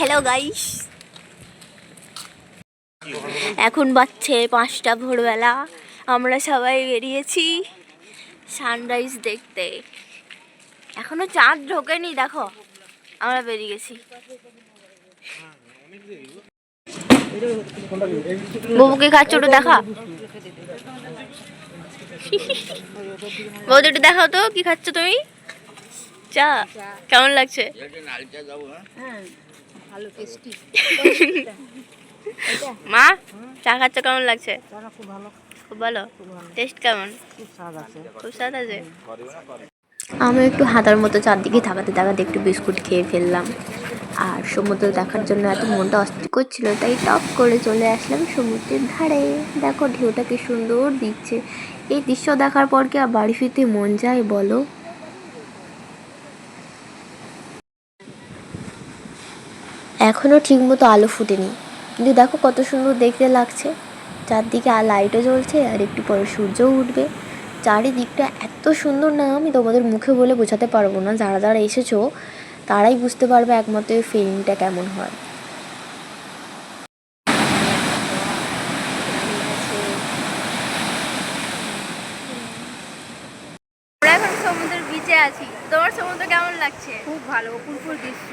Hello guys এখন বাজছে পাঁচটা ভোরবেলা। আমরা সবাই বেরিয়েছি সানরাইজ দেখতে। এখনও চাঁদ ঢোকেনি, দেখো। আমরা বেরিয়ে গেছি। বউকে খাচ্ছ ওটা দেখা। বউদের একটু দেখাও তো, কি খাচ্ছ তুমি? চা। কেমন লাগছে? ভালো টেস্টি মা চা খাচ্ছ কেমন লাগছে? খুব ভালো। খুব ভালো টেস্ট কেমন? খুব স্বাদ আছে? খুব স্বাদ আছে আমি একটু হাতার মতো চারদিকে থাকাতে তাকাতে একটু বিস্কুট খেয়ে ফেললাম। আর সমুদ্র দেখার জন্য এত মনটা অস্থির করছিল তাই টপ করে চলে আসলাম সমুদ্রের ধারে। দেখো ঢেউটা কি সুন্দর দিচ্ছে। এই দৃশ্য দেখার পর কি আর বাড়ি ফিরতে মন যায় বলো? এখনও ঠিকমতো আলো ফুটেনি। কিন্তু দেখো কত সুন্দর দেখতে লাগছে। চারদিকে আর লাইটও জ্বলছে, আর একটু পরে সূর্যও উঠবে। চারিদিকটা এত সুন্দর না আমি তোমাদের মুখে বলে বোঝাতে পারব না। যারা যারা এসেছ, তারাই বুঝতে পারবে একমাত্র এই ফিলিংটা কেমন হয় আমরা এখন সমুদ্রের বিচে আছি। তোমার সমুদ্র কেমন লাগছে? খুব ভালো অপূর্ব দৃশ্য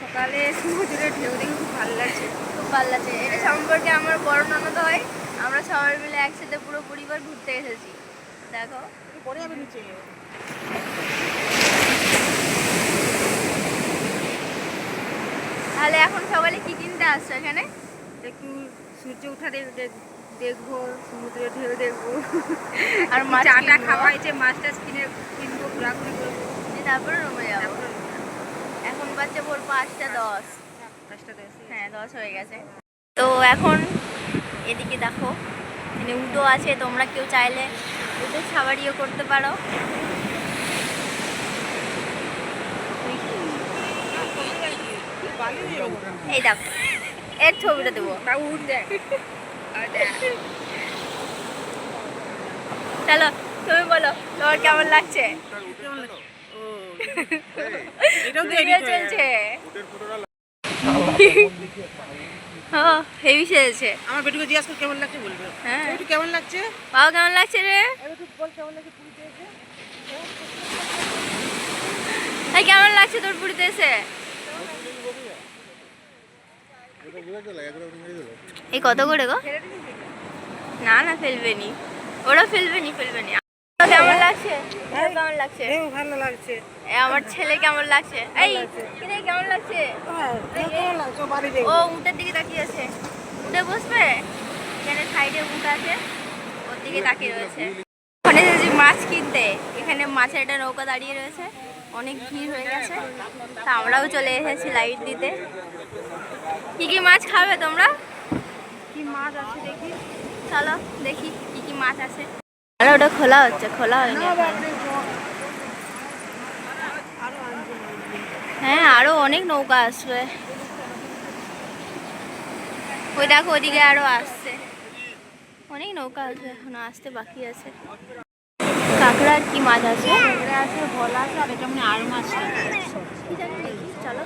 সকালে সমুদ্রের ঢেউ দেখে খুব ভালো লাগছে। খুব ভালো লাগছে। এটা সম্পর্কে আমার বড় ননদ হয়। আমরা সবাই মিলে একসাথে পুরো পরিবার ঘুরতে এসেছি। দেখো। পরে যাবে নিচে তাহলে এখন সকালে কি কিনতে আসছো এখানে? একটু সূর্য ওঠা দেখ- দেখ- দেখব সমুদ্রের ঢেউ দেখব। আর চাটা। খাওয়া হয়েছে মাছ টাছ কিনে কিনবো ঘোরাঘুরি করব। তারপরে রুমে যাব। এখন বাচ্চা ভোর পাঁচটা দশ। পাঁচটা দশ হ্যাঁ দশ হয়ে গেছে। তো এখন এদিকে দেখো এখানে উটো আছে তোমরা কেউ চাইলে উটো সাবারিও করতে পারো। এই দেখো এর ছবিটা দেবো। উঠ দেখ আর দেখ চলো তুমি বলো তোমার কেমন লাগছে? চলছে। হ্যাঁ হেভি সেজেছে। আমার বেটুকে জিজ্ঞাসা কর কেমন লাগছে বলবে। হ্যাঁ। বেটু কেমন লাগছে? বাবা কেমন লাগছে রে? বল কেমন লাগছে পুরীতে এসে কেমন লাগছে তোর পুরীতে এসে? এই কত করে গো? না না ফেলবে নি। ওরা ফেলবে নি ফেলবে নি। কেমন লাগছে? কেমন লাগছে? হ্যাঁ ভালো লাগছে। আমার ছেলে কেমন লাগছে? এই কিরে কেমন লাগছে? হ্যাঁ ও উটের দিকে তাকিয়ে আছে। উঠে বসবে? এখানে সাইডে উট আছে। ওর দিকে তাকিয়ে রয়েছে। ওখানে এসেছি মাছ কিনতে। এখানে মাছের একটা নৌকা দাঁড়িয়ে রয়েছে। অনেক ভিড় হয়ে গেছে। তা আমরাও চলে এসেছি লাইট দিতে। কি কি মাছ খাবে তোমরা? কি মাছ আছে দেখি। চলো দেখি। মাছ আছে। আরে ওটা খোলা হচ্ছে খোলা হয়নি। হ্যাঁ আরও অনেক নৌকা আসবে। ওই দেখো ওদিকে আরও আসছে। অনেক নৌকা আসবে এখনও আসতে বাকি আছে। কাঁকড়া আর কি মাছ আছে? আছে ভোলা আছে আর এটা মানে আর মাছ দেখি চলো।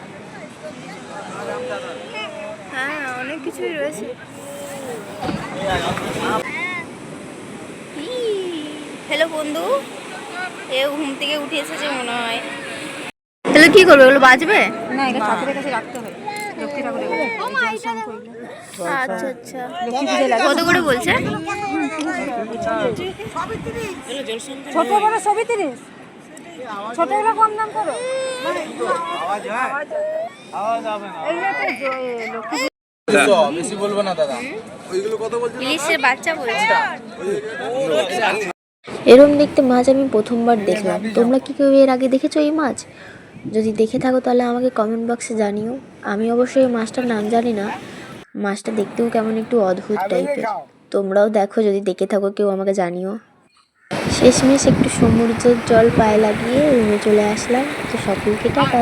হ্যাঁ অনেক কিছুই রয়েছে হ্যালো বন্ধু? এ ঘুম থেকে উঠে এসেছে মনে হয়। তাহলে কি করবে? ওগুলো বাজবে? না এটা ঠাকুরের কাছে রাখতে লক্ষ্মী ঠাকুরের আচ্ছা আচ্ছা। কত করে বলছে? ছোট বড় সবই তিরিশ ছোটগুলো কম দাম করো। বেশি বলব না দাদা। ইলিশের বাচ্চা বলছে। এরম দেখতে মাছ আমি প্রথমবার দেখলাম। তোমরা কি কেউ এর আগে দেখেছ এই মাছ? যদি দেখে থাকো তাহলে আমাকে কমেন্ট বক্সে জানিও। আমি অবশ্যই এই মাছটার নাম জানি না। মাছটা দেখতেও কেমন একটু অদ্ভুত টাইপের তোমরাও দেখো যদি দেখে থাকো কেউ আমাকে জানিও। শেষমেশ একটু সমুদ্রের জল পায়ে লাগিয়ে রুমে চলে আসলাম। তো সকলকে টাটা।